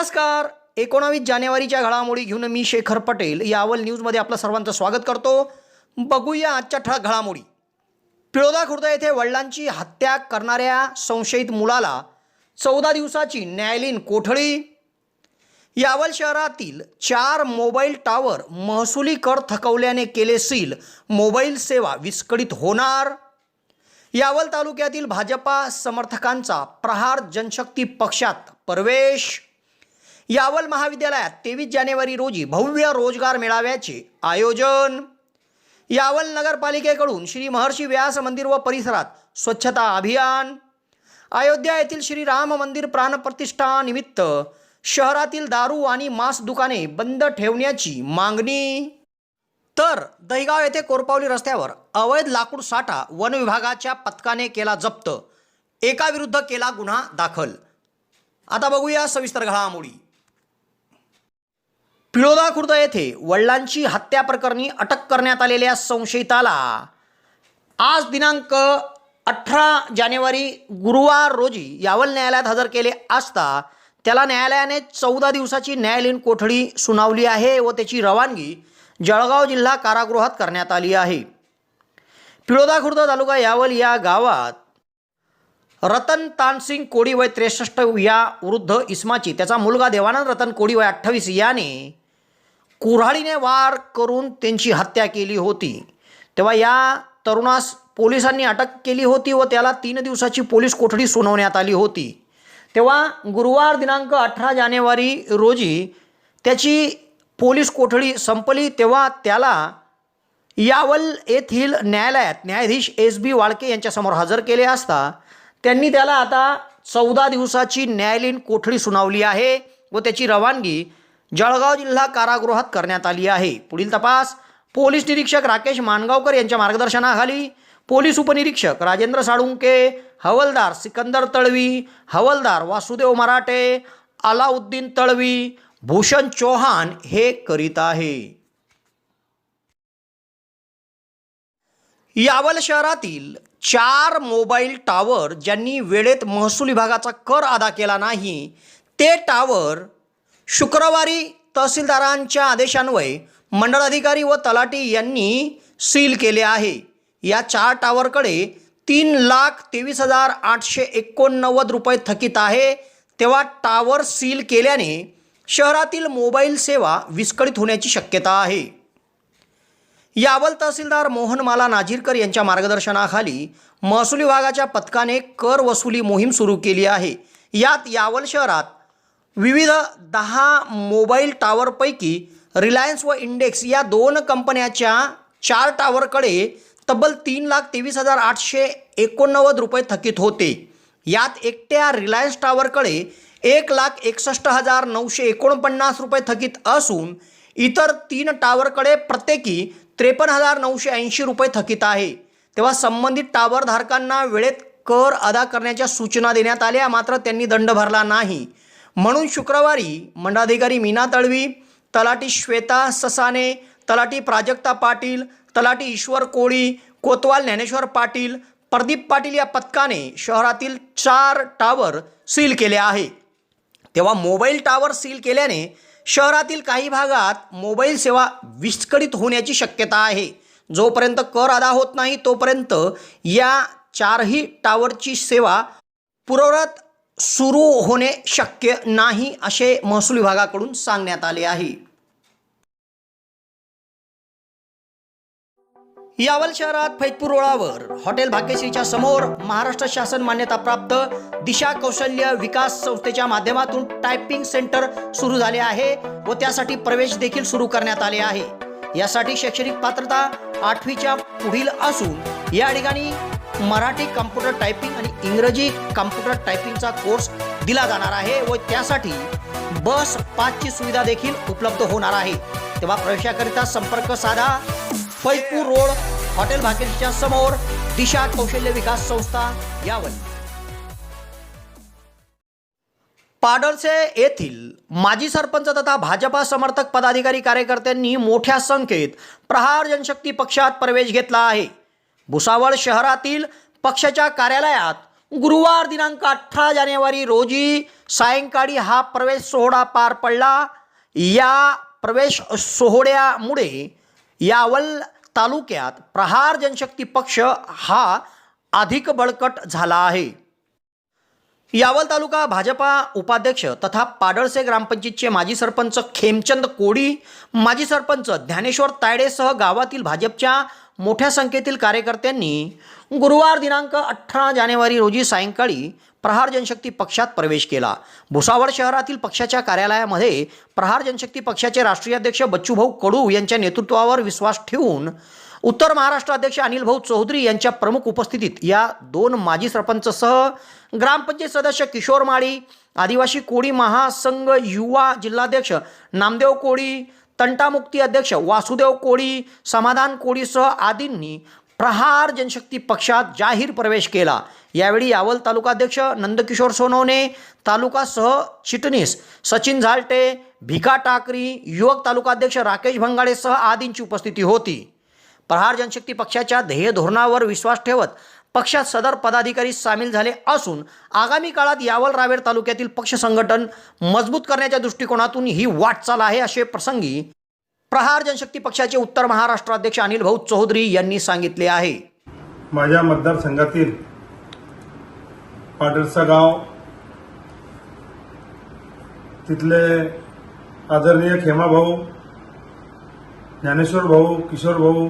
नमस्कार. एकोणावीस जानेवारीच्या घडामोडी घेऊन मी शेखर पटेल. यावल न्यूजमध्ये आपलं सर्वांचं स्वागत करतो. बघूया आजच्या ठळक घडामोडी. पिळोदा खुर्द येथे वडिलांची हत्या करणाऱ्या संशयित मुलाला चौदा दिवसाची न्यायालयीन कोठडी. यावल शहरातील चार मोबाईल टावर महसुली कर थकवल्याने केले सील. मोबाईल सेवा विस्कळीत होणार. यावल तालुक्यातील भाजपा समर्थकांचा प्रहार जनशक्ती पक्षात प्रवेश. यावल महाविद्यालयात तेवीस जानेवारी रोजी भव्य रोजगार मेळाव्याचे आयोजन. यावल नगरपालिकेकडून श्री महर्षी व्यास मंदिर व परिसरात स्वच्छता अभियान. अयोध्या येथील श्री राम मंदिर प्राणप्रतिष्ठानिमित्त शहरातील दारू आणि मांस दुकाने बंद ठेवण्याची मागणी. तर दहिगाव येथे कोरपावली रस्त्यावर अवैध लाकूड साठा वन विभागाच्या पथकाने केला जप्त. एकाविरुद्ध केला गुन्हा दाखल. आता बघूया सविस्तर घडामोडी. पिळोदा खुर्द येथे वडिलांची हत्या प्रकरणी अटक करण्यात आलेल्या संशयिताला आज दिनांक अठरा जानेवारी गुरुवार रोजी यावल न्यायालयात हजर केले असता त्याला न्यायालयाने चौदा दिवसाची न्यायालयीन कोठडी सुनावली आहे व त्याची रवानगी जळगाव जिल्हा कारागृहात करण्यात आली आहे. पिळोदा खुर्द तालुका यावल या गावात रतन तानसिंग कोडी वय त्रेसष्ट या वृद्ध इस्माची त्याचा मुलगा देवानंद रतन कोडी वय अठ्ठावीस याने कुऱ्हाडीने वार करून त्यांची हत्या केली होती. तेव्हा या तरुणास पोलिसांनी अटक केली होती व त्याला तीन दिवसाची पोलीस कोठडी सुनावण्यात आली होती. तेव्हा गुरुवार दिनांक अठरा जानेवारी रोजी त्याची पोलीस कोठडी संपली तेव्हा त्याला यावल येथील न्यायालयात न्यायाधीश एस बी वाळके यांच्यासमोर हजर केले असता त्यांनी त्याला आता चौदा दिवसाची न्यायालयीन कोठडी सुनावली आहे व त्याची रवानगी जळगाव जिल्हा कारागृहात करण्यात आली आहे. पुढील तपास. पोलीस निरीक्षक राकेश मानगावकर यांच्या मार्गदर्शनाखाली पोलीस उपनिरीक्षक राजेंद्र साळुंके हवलदार सिकंदर तळवी हवलदार वासुदेव मराठे अलाउद्दीन तळवी भूषण चौहान हे करीत आहे. यावल शहरातील चार मोबाईल टावर ज्यांनी वेळेत महसूल विभागाचा कर अदा केला नाही ते टावर शुक्रवारी तहसीलदारांच्या आदेशान्वये मंडळाधिकारी व तलाटी यांनी सील केले आहे. या चार टावरकडे तीन लाख तेवीस हजार आठशे एकोणनव्वद रुपये थकीत आहे. तेव्हा टावर सील केल्याने शहरातील मोबाईल सेवा विस्कळीत होण्याची शक्यता आहे. यावल तहसीलदार मोहनमाला नाजीरकर यांच्या मार्गदर्शनाखाली महसूल विभागाच्या पथकाने कर वसुली मोहीम सुरू केली आहे. यात यावल शहरात विविध दहा मोबाईल टावरपैकी रिलायन्स व इंडेक्स या दोन कंपन्याच्या चार टावरकडे तब्बल तीन लाख तेवीस हजार आठशे एकोणनव्वद रुपये थकीत होते. यात एकट्या रिलायन्स टावरकडे एक लाख एकसष्ट हजार नऊशे एकोणपन्नास रुपये थकीत असून इतर तीन टावरकडे प्रत्येकी त्रेपन्न हजार नऊशे ऐंशी रुपये थकीत आहे. तेव्हा संबंधित टावरधारकांना वेळेत कर अदा करण्याच्या सूचना देण्यात आल्या मात्र त्यांनी दंड भरला नाही. म्हणून शुक्रवारी मंडाधिकारी मीना तळवी तलाठी श्वेता ससाने तलाठी प्राजक्ता पाटील तलाठी ईश्वर कोळी कोतवाल ज्ञानेश्वर पाटील प्रदीप पाटील या पथकाने शहरातील चार टावर सील केले आहे. तेव्हा मोबाईल टावर सील केल्याने शहरातील काही भागात मोबाईल सेवा विस्कळीत होण्याची शक्यता आहे. जोपर्यंत कर अदा होत नाही तोपर्यंत या चारही टावरची सेवा पुरवत सुरू होणे शक्य नाही असे महसूल विभागाकडून सांगण्यात आले आहे. यावल शहरात फैतपूर रोडावर हॉटेल भाग्यश्रीच्या समोर महाराष्ट्र शासन मान्यताप्राप्त दिशा कौशल्य विकास संस्थेच्या माध्यमातून टायपिंग सेंटर सुरू झाले आहे व त्यासाठी प्रवेश देखील सुरू करण्यात आले आहे. यासाठी शैक्षणिक पात्रता आठवीच्या पुढील असून या ठिकाणी मराठी कम्प्युटर टायपिंग आणि इंग्रजी कम्प्युटर टायपिंगचा कोर्स दिला जाणार आहे व त्यासाठी बस पाचची सुविधा देखील उपलब्ध होणार आहे. तेव्हा प्रवेशाकरिता संपर्क साधा. फैजपूर रोड हॉटेल भाकेशच्या समोर दिशा कौशल्य विकास संस्था यावल. पाडळसे येथील माजी सरपंच तथा भाजपा समर्थक पदाधिकारी कार्यकर्त्यांनी मोठ्या संख्येत प्रहार जनशक्ती पक्षात प्रवेश घेतला आहे. भुसावळ शहरातील पक्षाच्या कार्यालयात गुरुवार दिनांक अठरा जानेवारी रोजी सायंकाळी हा प्रवेश सोहळा पार पडला. या प्रवेश सोहळ्यामुळे यावल तालुक्यात प्रहार जनशक्ती पक्ष हा अधिक बळकट झाला आहे. यावल तालुका भाजपा उपाध्यक्ष तथा पाडळसे ग्रामपंचायतचे माजी सरपंच खेमचंद कोडी माजी सरपंच ज्ञानेश्वर तायडेसह गावातील भाजपच्या मोठ्या संख्येतील कार्यकर्त्यांनी गुरुवार दिनांक अठरा जानेवारी रोजी सायंकाळी प्रहार जनशक्ती पक्षात प्रवेश केला. भुसावळ शहरातील पक्षाच्या कार्यालयामध्ये प्रहार जनशक्ती पक्षाचे राष्ट्रीय अध्यक्ष बच्चूभाऊ कडू यांच्या नेतृत्वावर विश्वास ठेवून उत्तर महाराष्ट्र अध्यक्ष अनिल भाऊ चौधरी यांच्या प्रमुख उपस्थितीत या दोन माजी सरपंचसह ग्रामपंचायत सदस्य किशोर माळी आदिवासी कोळी महासंघ युवा जिल्हाध्यक्ष नामदेव कोळी तंटामुक्ती अध्यक्ष वासुदेव कोळी समाधान कोळीसह आदींनी प्रहार जनशक्ती पक्षात जाहीर प्रवेश केला. यावेळी यावल तालुकाध्यक्ष नंदकिशोर सोनवणे तालुकासह चिटणीस सचिन झालटे भिका टाकरी युवक तालुकाध्यक्ष राकेश भंगाडेसह आदींची उपस्थिती होती. प्रहार जनशक्ती पक्षाच्या ध्येय धोरणावर विश्वास ठेवत पक्षात सदर पदाधिकारी सामील झाले असून आगामी काळात यावल रावेर तालुक्यातील पक्ष संघटन मजबूत करण्याच्या दृष्टिकोनातून ही वाटचाल आहे असे प्रसंगी प्रहार जनशक्ती पक्षाचे उत्तर महाराष्ट्र अध्यक्ष अनिल भाऊ चौधरी यांनी सांगितले आहे. माझ्या मतदारसंघातील पाटरसा गाव तिथले आदरणीय खेमा भाऊ ज्ञानेश्वर भाऊ किशोर भाऊ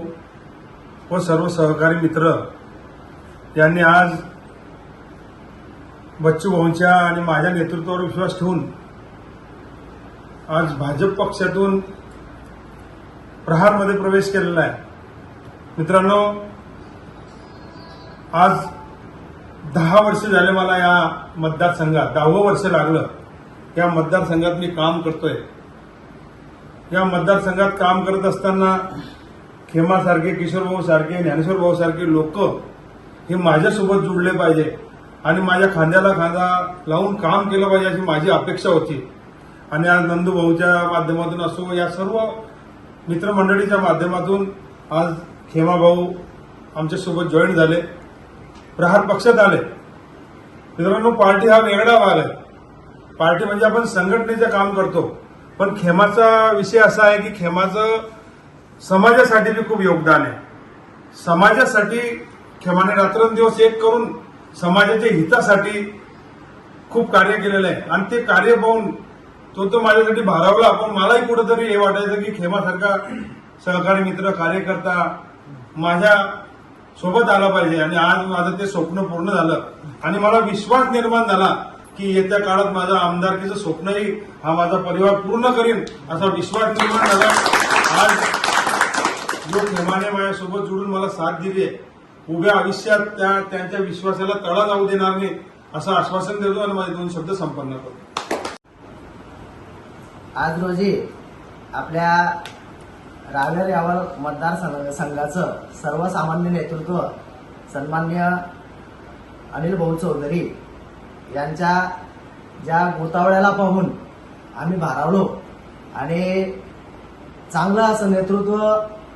व सर्व सहकारी मित्र त्यांनी आज बच्चू भाऊंच्या आणि माझ्या नेतृत्वावर विश्वास ठेवून आज भाजप पक्षातून प्रहारमध्ये प्रवेश केलेला आहे. मित्रांनो आज दहा वर्ष झाले मला या मतदारसंघात दहावं वर्ष लागलं. या मतदारसंघात मी काम करतोय. या मतदारसंघात काम करत असताना खेमासारखे किशोर भाऊ सारखे ज्ञानेश्वर भाऊ सारखे लोक हे माझ्यासोबत जुडले पाहिजे आणि माझ्या खांद्याला खांदा लावून काम केलं पाहिजे अशी माझी अपेक्षा होती. आणि आज नंदू भाऊच्या माध्यमातून असो या सर्व मित्रमंडळीच्या माध्यमातून आज खेमा भाऊ आमच्यासोबत जॉईन झाले. प्रहार पक्षात आले. मित्रांनो पार्टी हा वेगळा भाग आहे. पार्टी म्हणजे आपण संघटनेचं काम करतो. पण खेमाचा विषय असा आहे की खेमाचं समाजासाठी बी खूप योगदान आहे. समाजासाठी खेमाने रात्रंदिवस एक करून समाजाच्या हितासाठी खूप कार्य केलेलं आहे. आणि ते कार्य पाहून तो तो माझ्यासाठी भारावला. पण मलाही कुठंतरी हे वाटायचं की खेमासारखा सहकारी मित्र कार्यकर्ता माझ्या सोबत आला पाहिजे. आणि आज माझं ते स्वप्न पूर्ण झालं. आणि मला विश्वास निर्माण झाला की येत्या काळात माझं आमदारकीचं स्वप्नही हा माझा परिवार पूर्ण करीन असा विश्वास निर्माण झाला. आज जो खेमाने माझ्यासोबत जुळून मला साथ दिली आहे उभ्या आयुष्यात त्या त्यांच्या विश्वासाला तळा जाऊ देणार नाही असं आश्वासन देतो आणि माझे दोन शब्द संपन्न करतो. आज रोजी आपल्या रावेर यावल मतदार संघ- संघाचं सर्वसामान्य नेतृत्व सन्मान्य अनिल भाऊ चौधरी यांच्या ज्या गोतावळ्याला पाहून आम्ही भारावलो आणि चांगलं असं नेतृत्व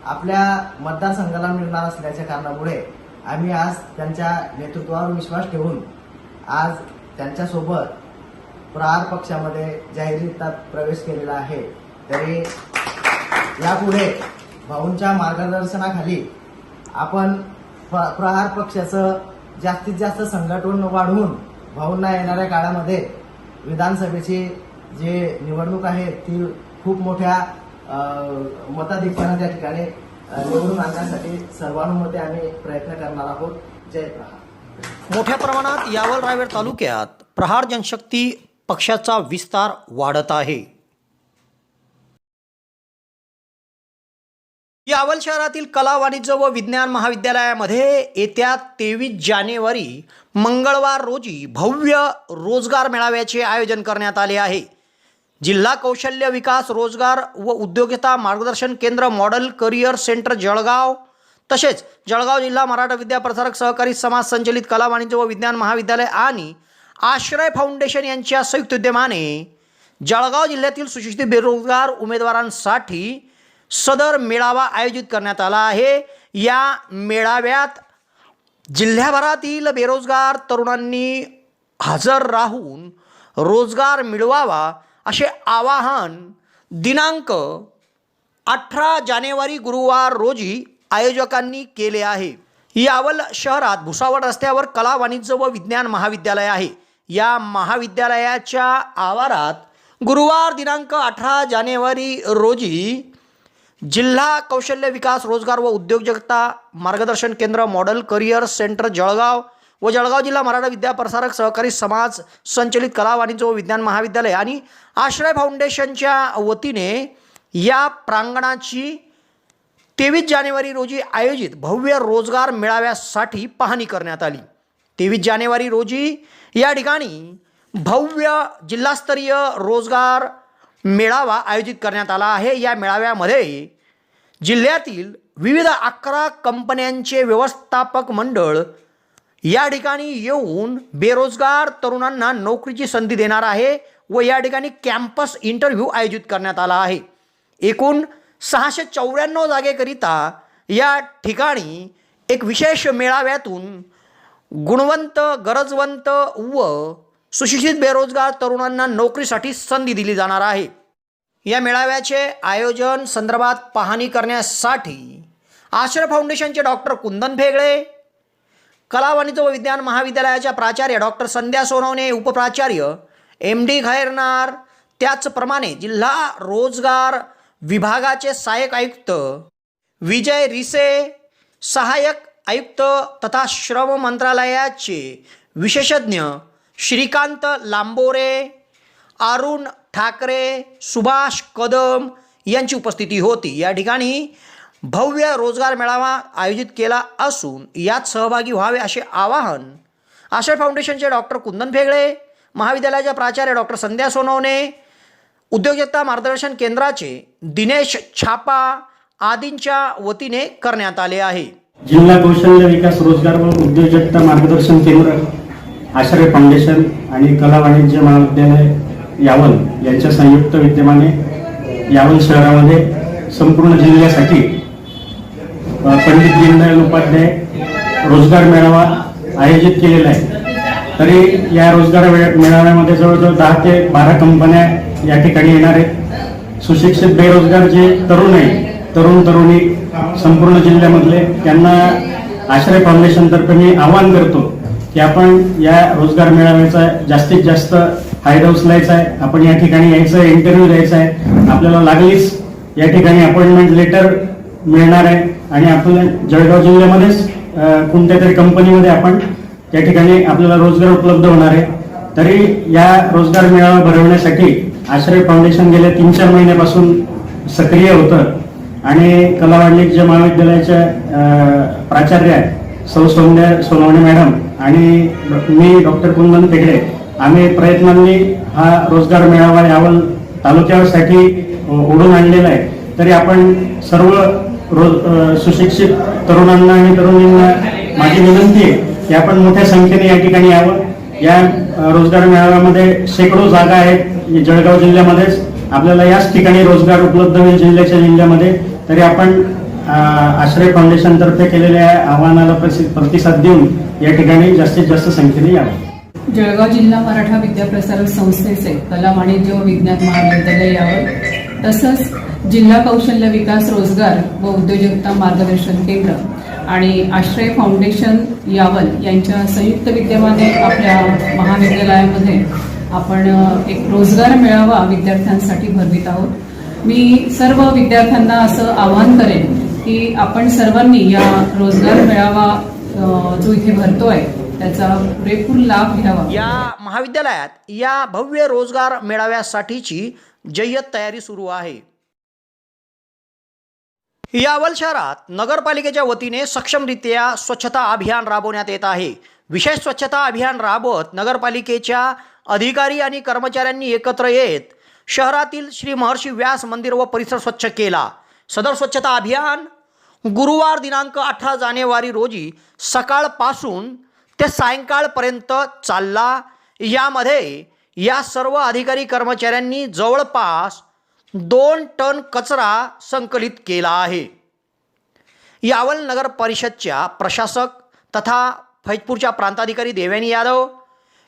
आपल्या मतदारसंघाला मिळणार असल्याच्या कारणामुळे आम्ही आज त्यांच्या नेतृत्वावर विश्वास ठेवून आज त्यांच्यासोबत प्रहार पक्षामध्ये जाहीररित्या प्रवेश केलेला आहे. तरी यापुढे भाऊंच्या मार्गदर्शनाखाली आपण प्र- प्रहार पक्षाचं जास्तीत जास्त संघटन वाढवून भाऊंना येणाऱ्या काळामध्ये विधानसभेची जी निवडणूक आहे ती खूप मोठ्या अ, मताधिक्यानं त्या ठिकाणी निवडून आणण्यासाठी सर्वानुमते आम्ही प्रयत्न करणार आहोत. जय प्रहार. मोठ्या प्रमाणात यावल रायवेड तालुक्यात प्रहार जनशक्ती पक्षाचा विस्तार वाढत आहे. यावल शहरातील कला वाणिज्य व विज्ञान महाविद्यालयामध्ये येत्या तेवीस जानेवारी मंगळवार रोजी भव्य रोजगार मेळाव्याचे आयोजन करण्यात आले आहे. जिल्हा कौशल्य विकास रोजगार व उद्योगिता मार्गदर्शन केंद्र मॉडेल करिअर सेंटर जळगाव. तसेच जळगाव जिल्हा मराठा विद्याप्रसारक सहकारी समाज संचलित कला वाणिज्य व विज्ञान महाविद्यालय आणि आश्रय फाउंडेशन यांच्या संयुक्त उद्यमाने जळगाव जिल्ह्यातील सुशिक्षित बेरोजगार उमेदवारांसाठी सदर मेळावा आयोजित करण्यात आला आहे. या मेळाव्यात जिल्ह्याभरातील बेरोजगार तरुणांनी हजर राहून रोजगार मिळवावा असे आवाहन दिनांक अठरा जानेवारी गुरुवार रोजी आयोजकांनी केले आहे. यावल शहरात भुसावळ रस्त्यावर कला वाणिज्य व विज्ञान महाविद्यालय आहे. या महाविद्यालयाच्या आवारात गुरुवार दिनांक अठरा जानेवारी रोजी जिल्हा कौशल्य विकास रोजगार व उद्योजकता मार्गदर्शन केंद्र मॉडेल करिअर सेंटर जळगाव व जळगाव जिल्हा मराठा विद्याप्रसारक सहकारी समाज संचलित कला वाणिज्य व विज्ञान महाविद्यालय आणि आश्रय फाउंडेशनच्या वतीने या प्रांगणाची तेवीस जानेवारी रोजी आयोजित भव्य रोजगार मेळाव्यासाठी पाहणी करण्यात आली. तेवीस जानेवारी रोजी या ठिकाणी भव्य जिल्हास्तरीय रोजगार मेळावा आयोजित करण्यात आला आहे. या मेळाव्यामध्ये जिल्ह्यातील विविध अकरा कंपन्यांचे व्यवस्थापक मंडळ या ठिकाणी येऊन बेरोजगार तरुणांना नोकरीची संधी देणार आहे व या ठिकाणी कॅम्पस इंटरव्ह्यू आयोजित करण्यात आला आहे. एकूण सहाशे चौऱ्याण्णव जागेकरिता या ठिकाणी एक विशेष मेळाव्यातून गुणवंत गरजवंत व सुशिक्षित बेरोजगार तरुणांना नोकरीसाठी संधी दिली जाणार आहे. या मेळाव्याचे आयोजन संदर्भात पाहणी करण्यासाठी आश्रय फाउंडेशनचे डॉक्टर कुंदन फेगळे कला वाणिज्य व विज्ञान महाविद्यालयाच्या प्राचार्य डॉक्टर संध्या सोनवणे उपप्राचार्य एम डी खैरनार. त्याचप्रमाणे जिल्हा रोजगार विभागाचे सहाय्यक आयुक्त विजय रिसे सहाय्यक आयुक्त तथा श्रम मंत्रालयाचे विशेषज्ञ श्रीकांत लांबोरे अरुण ठाकरे सुभाष कदम यांची उपस्थिती होती. या ठिकाणी भव्य रोजगार मेळावा आयोजित केला असून यात सहभागी व्हावे असे आवाहन आशय फाउंडेशनचे डॉक्टर कुंदन फेगळे महाविद्यालयाच्या प्राचार्य डॉक्टर संध्या सोनवणे उद्योजकता मार्गदर्शन केंद्राचे दिनेश छापा आदींच्या वतीने करण्यात आले आहे. जिल्हा कौशल्य विकास रोजगार व उद्योजकता मार्गदर्शन केंद्र आश्रय फाउंडेशन आणि कला वाणिज्य महाविद्यालय यावल यांच्या संयुक्त विद्यमाने यावल शहरामध्ये संपूर्ण जिल्ह्यासाठी पंडित दीनदयाल उपाध्याय रोजगार मेळावा आयोजित केलेला आहे. तरी या रोजगार मेळाव्यामध्ये जवळजवळ दहा ते बारा कंपन्या या ठिकाणी येणार आहेत. सुशिक्षित बेरोजगार जे तरुण आहे तरुण तरुणी संपूर्ण जिल्ह्यामधले त्यांना आश्रय फाउंडेशनतर्फे मी आवाहन करतो की आपण या रोजगार मेळाव्याचा जास्तीत जास्त फायदा उचलायचा आहे. आपण या ठिकाणी यायचं आहे इंटरव्ह्यू द्यायचा आहे. आपल्याला लागलीच या ठिकाणी अपॉइंटमेंट लेटर मिळणार आहे. आणि आपल्या जळगाव जिल्ह्यामध्येच कोणत्या तरी कंपनीमध्ये आपण त्या ठिकाणी आपल्याला रोजगार उपलब्ध होणार आहे. तरी या रोजगार मेळावा भरवण्यासाठी आश्रय फाउंडेशन गेल्या तीन चार महिन्यापासून सक्रिय होतं. आणि कला वाणिज्य महाविद्यालयाच्या प्राचार्य आहेत सौ सौंदर्य सोनवणे मॅडम आणि मी डॉक्टर कुंदन तेगडे आम्ही प्रयत्नांनी हा रोजगार मेळावा यावल तालुक्यासाठी ओढून आणलेला आहे. तरी आपण सर्व रोज सुशिक्षित तरुणांना आणि तरुणींना माझी विनंती आहे की आपण मोठ्या संख्येने या ठिकाणी यावं. या रोजगार मेळाव्यामध्ये शेकडो जागा आहेत जळगाव जिल्ह्यामध्येच. आपल्याला याच ठिकाणी रोजगार उपलब्ध होईल जिल्ह्याच्या जिल्ह्यामध्ये. तरी आपण आश्रय फाउंडेशन तर्फे केलेल्या आव्हानाला प्रतिसाद देऊन या ठिकाणी जास्तीत जास्त संख्येने यावं. जळगाव जिल्हा मराठा विद्याप्रसारक संस्थेचे कला वाणिज्य व विज्ञान महाविद्यालय यावर तसंच जिल्हा कौशल्य विकास रोजगार व उद्योजकता मार्गदर्शन केंद्र आणि आश्रय फाउंडेशन यावल यांच्या संयुक्त विद्यमाने आपल्या महाविद्यालयामध्ये आपण एक रोजगार मेळावा विद्यार्थ्यांसाठी भरवित आहोत. मी सर्व विद्यार्थ्यांना असं आवाहन करेन की आपण सर्वांनी या रोजगार मेळावा जो इथे भरतो आहे त्याचा पुरेपूर लाभ घ्यावा. या महाविद्यालयात या भव्य रोजगार मेळाव्यासाठीची जय्यत तयारी सुरू आहे. यावल शहरात नगरपालिकेच्या वतीने सक्षमरित्या स्वच्छता अभियान राबवण्यात येत आहे. विशेष स्वच्छता अभियान राबवत नगरपालिकेच्या अधिकारी आणि कर्मचाऱ्यांनी एकत्र येत शहरातील श्री महर्षी व्यास मंदिर व परिसर स्वच्छ केला. सदर स्वच्छता अभियान गुरुवार दिनांक अठरा जानेवारी रोजी सकाळपासून ते सायंकाळपर्यंत चालला. यामध्ये या सर्व अधिकारी कर्मचाऱ्यांनी जवळपास दोन टन कचरा संकलित केला आहे. यावल नगर परिषदच्या प्रशासक तथा फैजपूरच्या प्रांताधिकारी देवयानी यादव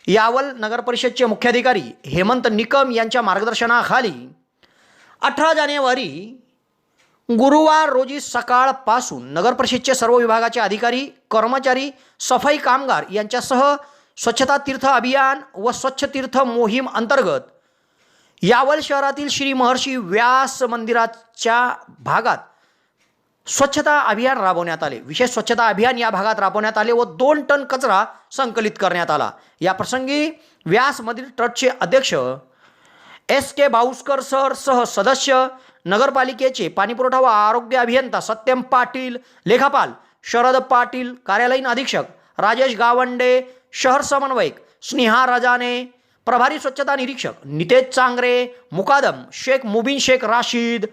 यावल नगर परिषदचे मुख्याधिकारी हेमंत निकम यांच्या मार्गदर्शनाखाली अठरा जानेवारी गुरुवार रोजी सकाळपासून नगर परिषदचे सर्व विभागाचे अधिकारी कर्मचारी सफाई कामगार यांच्यासह स्वच्छता तीर्थ अभियान व स्वच्छ तीर्थ मोहीम अंतर्गत यावल शहरातील श्री महर्षी व्यास मंदिराच्या भागात स्वच्छता अभियान राबवण्यात आले. विशेष स्वच्छता अभियान या भागात राबवण्यात आले व दोन टन कचरा संकलित करण्यात आला. या प्रसंगी व्यास मंदिर ट्रस्टचे अध्यक्ष एस के बाऊसकर सर सह सदस्य नगरपालिकेचे पाणीपुरवठा व आरोग्य अभियंता सत्यम पाटील लेखापाल शरद पाटील कार्यालयीन अधीक्षक राजेश गावंडे शहर समन्वयक स्नेहा रजाने प्रभारी स्वच्छता निरीक्षक नितेश चांगरे मुकादम शेख मुबीन शेख राशीद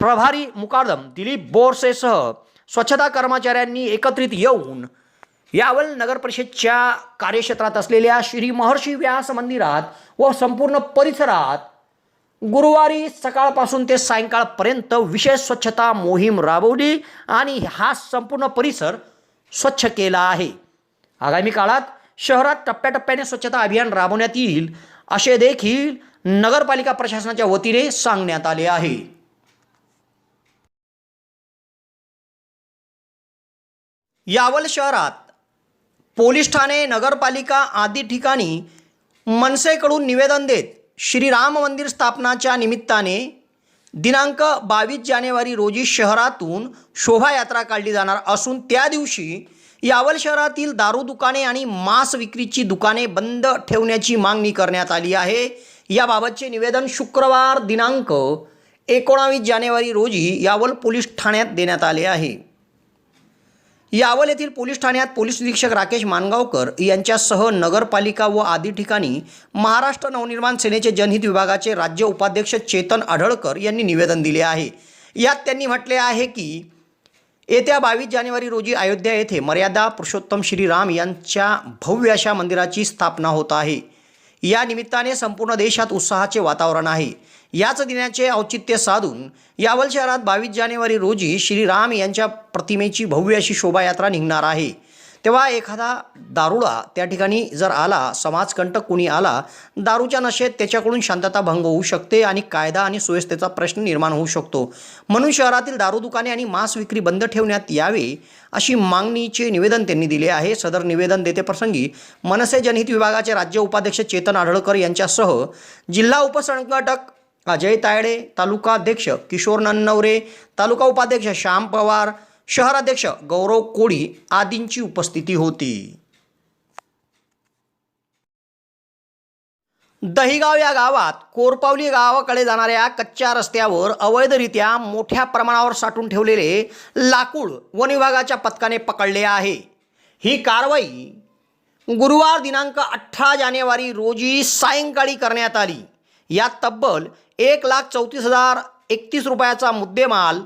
प्रभारी मुकादम दिलीप बोरसेसह स्वच्छता कर्मचाऱ्यांनी एकत्रित येऊन यावल नगर परिषदच्या कार्यक्षेत्रात असलेल्या श्री महर्षी व्यास मंदिरात व संपूर्ण परिसरात गुरुवारी सकाळपासून ते सायंकाळपर्यंत विशेष स्वच्छता मोहीम राबवली आणि हा संपूर्ण परिसर स्वच्छ केला आहे. आगामी काळात शहरात टप्प्याटप्प्याने स्वच्छता अभियान राबवण्यात येईल असे देखील नगरपालिका प्रशासनाच्या वतीने सांगण्यात आले आहे. यावल शहरात पोलीस ठाणे नगरपालिका आदी ठिकाणी मनसेकडून निवेदन देत श्रीराम मंदिर स्थापनाच्या निमित्ताने दिनांक बावीस जानेवारी रोजी शहरातून शोभायात्रा काढली जाणार असून त्या दिवशी यावल शहरातील दारू दुकाने आणि मांस विक्रीची दुकाने बंद ठेवण्याची मागणी करण्यात आली आहे. याबाबतचे निवेदन शुक्रवार दिनांक एकोणावीस जानेवारी रोजी यावल पोलीस ठाण्यात देण्यात आले आहे. यावल येथील पोलीस ठाण्यात पोलीस निरीक्षक राकेश मानगावकर यांच्यासह नगरपालिका व आदी ठिकाणी महाराष्ट्र नवनिर्माण सेनेचे जनहित विभागाचे राज्य उपाध्यक्ष चेतन आढळकर यांनी निवेदन दिले आहे. यात त्यांनी म्हटले आहे की येत्या बावीस जानेवारी रोजी अयोध्या येथे मर्यादा पुरुषोत्तम श्रीराम यांच्या भव्य अशा मंदिराची स्थापना होत आहे. या निमित्ताने संपूर्ण देशात उत्साहाचे वातावरण आहे. याच दिनाचे औचित्य साधून यावल शहरात बावीस जानेवारी रोजी श्रीराम यांच्या प्रतिमेची भव्य अशी शोभायात्रा निघणार आहे. तेव्हा एखादा दारुडा त्या ठिकाणी जर आला समाजकंटक कुणी आला दारूच्या नशेत त्याच्याकडून शांतता भंग होऊ शकते आणि कायदा आणि सुव्यवस्थेचा प्रश्न निर्माण होऊ शकतो. म्हणून शहरातील दारू दुकाने आणि मांस विक्री बंद ठेवण्यात यावे अशी मागणीचे निवेदन त्यांनी दिले आहे. सदर निवेदन देते प्रसंगी मनसे जनहित विभागाचे राज्य उपाध्यक्ष चेतन आढळकर यांच्यासह जिल्हा उपसंघटक अजय तायडे तालुका अध्यक्ष किशोर नन्नवरे तालुका उपाध्यक्ष श्याम पवार शहराध्यक्ष गौरव कोळी आदींची उपस्थिती होती. दहिगाव या गावात कोरपावली गावाकडे जाणाऱ्या कच्च्या रस्त्यावर अवैधरित्या मोठ्या प्रमाणावर साठून ठेवलेले लाकूड वन विभागाच्या पथकाने पकडले आहे. ही कारवाई गुरुवार दिनांक अठरा जानेवारी रोजी सायंकाळी करण्यात आली. यात तब्बल एक लाख चौतीस हजार एकतीस रुपयाचा मुद्देमाल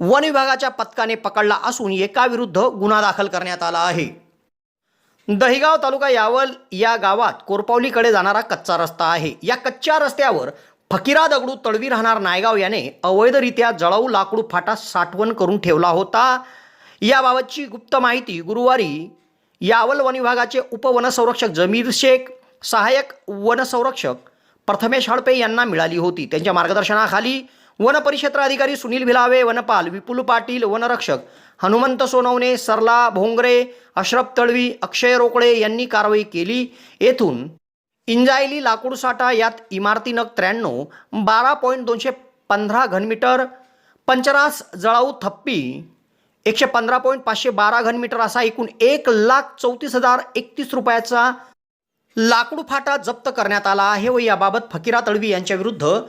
वन विभागाच्या पथकाने पकडला असून एकाविरुद्ध गुन्हा दाखल करण्यात आला आहे. दहिगाव तालुका यावल या गावात कोरपावलीकडे जाणारा कच्चा रस्ता आहे. या कच्च्या रस्त्यावर फकीरा दगडू तळवी राहणार नायगाव याने अवैधरित्या जळाऊ लाकूड फाटा साठवण करून ठेवला होता. याबाबतची गुप्त माहिती गुरुवारी यावल वन विभागाचे उपवनसंरक्षक जमीर शेख सहाय्यक वनसंरक्षक प्रथमेश हडपे यांना मिळाली होती. त्यांच्या मार्गदर्शनाखाली वन परिक्षेत्र अधिकारी सुनील भिलावे वनपाल विपुल पाटील वनरक्षक हनुमंत सोनवणे सरला भोंगरे अशरफ तळवी अक्षय रोकडे यांनी कारवाई केली. येथून इंजायली लाकूड साठा यात इमारती नग त्र्याण्णव बारा पॉईंट दोनशे पंधरा घनमीटर पंचरास जळाऊ थप्पी एकशे पंधरा पॉईंट पाचशे बारा घनमीटर असा एकूण एक लाख चौतीस हजार एकतीस रुपयाचा लाकूड फाटा जप्त करण्यात आला आहे व याबाबत फकीरा तळवी यांच्या विरुद्ध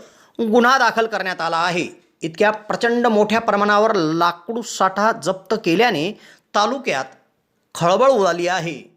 गुन्हा दाखल करण्यात आला आहे. इतक्या प्रचंड मोठ्या प्रमाणावर लाकूड साठा जप्त केल्याने तालुक्यात खळबळ उडाली आहे.